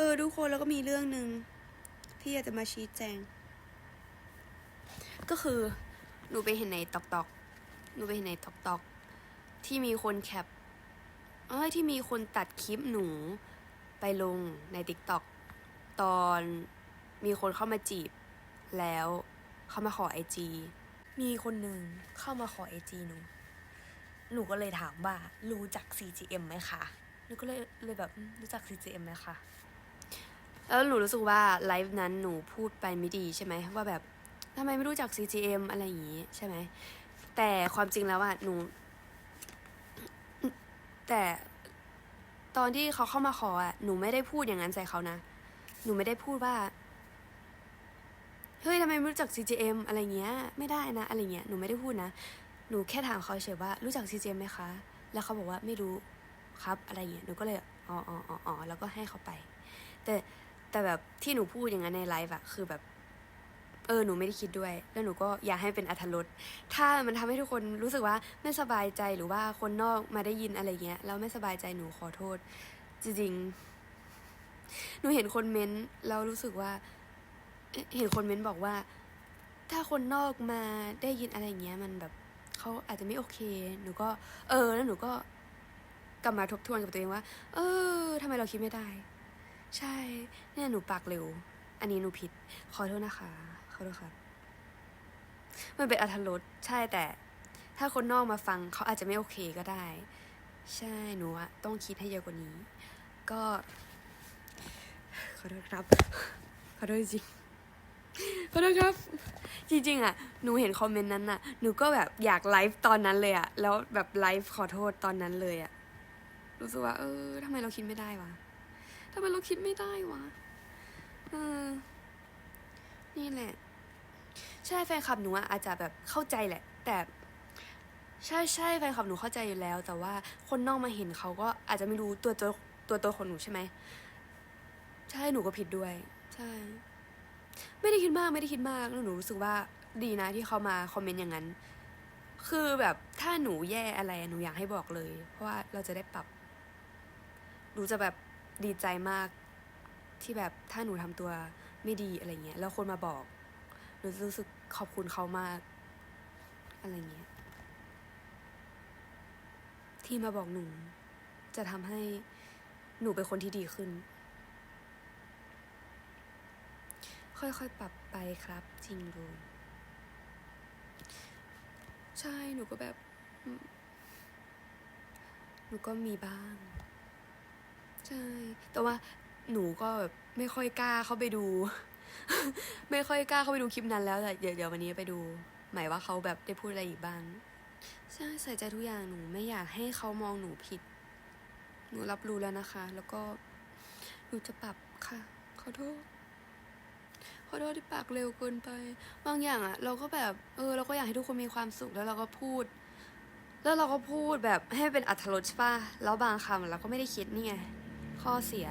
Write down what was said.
เออทุกคนแล้วก็มีเรื่องหนึ่งที่อยากจะมาชี้แจง ก็คือหนูไปเห็นในตอกตอกหนูไปเห็นในตอกตอกที่มีคนแคปเอ้ยที่มีคนตัดคลิปหนูไปลงในติ๊กต็อกตอนมีคนเข้ามาจีบ แล้วเข้ามาขอไอจีมีคนหนึ่งเข้ามาขอไอจีหนู หนูก็เลยถามว่ารู้จัก CGM ไหมคะ หนูก็เลยเลยแบบรู้จัก CGM ไหมคะ แล้วหนูรู้สึกว่าไลฟ์นั้นหนูพูดไปไม่ดีใช่ไหมว่าแบบทำไมไม่รู้จัก CGM อะไรอย่างงี้ใช่ไหม แต่ความจริงแล้วอะหนู แต่ตอนที่เขาเข้ามาขออะหนูไม่ได้พูดอย่างนั้นใส่เขานะ หนูไม่ได้พูดว่า เฮ้ยทำไมไม่รู้จัก CGM อะไรเงี้ย ไม่ได้นะ อะไรเงี้ย หนูไม่ได้พูดนะ หนูแค่ถามเขาเฉยว่า รู้จัก CGM ไหมคะ แล้วเขาบอกว่าไม่รู้ครับ อะไรเงี้ย หนูก็เลย อ๋ออ๋ออ๋ออ๋อแล้วก็ให้เขาไป แต่ แต่แบบที่หนูพูดอย่างนั้นในไลฟ์อะคือแบบเออหนูไม่ได้คิดด้วย แล้วหนูก็อยากให้เป็นอัธรสถ้ามันทำให้ทุกคนรู้สึกว่าไม่สบายใจหรือว่าคนนอกมาได้ยินอะไรเงี้ยแล้วไม่สบายใจหนูขอโทษ จริงๆ หนูเห็นคนเม้นต์แล้วรู้สึกว่า เห็นคนเม้นต์บอกว่า ถ้าคนนอกมาได้ยินอะไรเงี้ย มันแบบเขาอาจจะไม่โอเค หนูก็ เออ แล้วหนูก็กลับมาทบทวนกับตัวเองว่า เออทำไมเราคิดไม่ได้ ใช่ เนี่ยหนูปากเร็ว อันนี้หนูผิด ขอโทษนะคะ ขอโทษครับ มันเป็นอัธรสใช่แต่ ถ้าคนนอกมาฟังเขาอาจจะไม่โอเคก็ได้ ใช่หนูอะต้องคิดให้เยอะกว่านี้ ก็ ขอโทษครับ ขอโทษจริงขอโทษครับ จริงๆ อะ หนูเห็นคอมเมนต์นั้นอะ หนูก็แบบอยากไลฟ์ตอนนั้นเลยอะ แล้วแบบไลฟ์ขอโทษตอนนั้นเลยอะ รู้สึกว่า เออทำไมเราคิดไม่ได้วะำไมเราคิดไม่ได้วะ เออ นี่แหละ ใช่แฟนคลับหนูอะอาจจะแบบเข้าใจแหละ แต่ ใช่ใช่แฟนคลับหนูเข้าใจอยู่แล้ว แต่ว่าคนนอกมาเห็นเขาก็อาจจะไม่รู้ตัวตัวตัวตนของหนูใช่ไหม ใช่หนูก็ผิดด้วย ใช่ ไม่ได้คิดมากไม่ได้คิดมากแล้วหนูรู้สึกว่าดีนะที่เขามาคอมเมนต์อย่างนั้น คือแบบถ้าหนูแย่อะไรหนูอยากให้บอกเลย เพราะว่าเราจะได้ปรับ หนูจะแบบ ดีใจมากที่แบบถ้าหนูทำตัวไม่ดีอะไรเงี้ยแล้วคนมาบอกหนูรู้สึกขอบคุณเขามาก อะไรเงี้ยที่มาบอกหนู จะทำให้หนูเป็นคนที่ดีขึ้น ค่อยๆปรับไปครับ จริงดูใช่หนูก็แบบ หนูก็มีบ้าง ใช่ แต่ว่าหนูก็แบบไม่ค่อยกล้าเข้าไปดู ไม่ค่อยกล้าเข้าไปดูคลิปนั้นแล้วแต่เดี๋ยวเดี๋ยววันนี้ไปดู หมายว่าเขาแบบได้พูดอะไรอีกบ้าง ใช่ใส่ใจทุกอย่างหนูไม่อยากให้เขามองหนูผิด หนูรับรู้แล้วนะคะ แล้วก็หนูจะปรับค่ะ ขอโทษขอโทษที่ปากเร็วเกินไป บางอย่างอะเราก็แบบ เออ เราก็อยากให้ทุกคนมีความสุขแล้วเราก็พูด แล้วเราก็พูดแบบให้เป็นอัธรสใช่ะแล้วบางคำเราก็ไม่ได้คิดนี่ไง ข้อเสีย